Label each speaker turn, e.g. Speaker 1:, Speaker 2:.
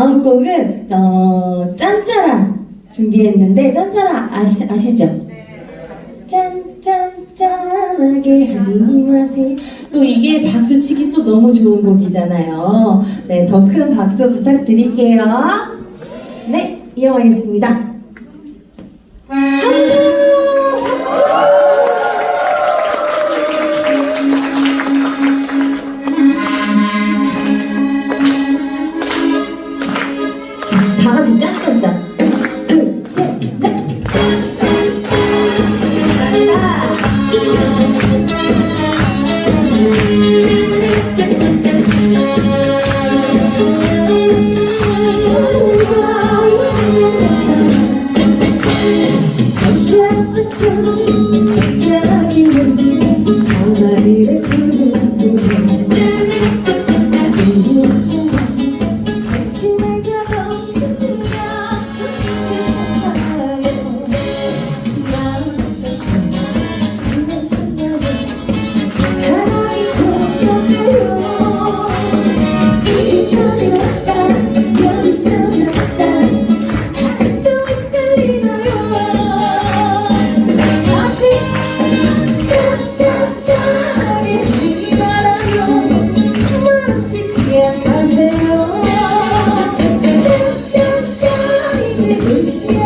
Speaker 1: 다음 곡은 어, 짠짜라 준비했는데 짠짜라 아시, 아시죠? 짠짠짠하게 하지 마세요. 또 이게 박수치기 또 너무 좋은 곡이잖아요. 네, 더 큰 박수 부탁드릴게요. 네, 이어가겠습니다. 같이 짠짠짠 Thank you. Thank you.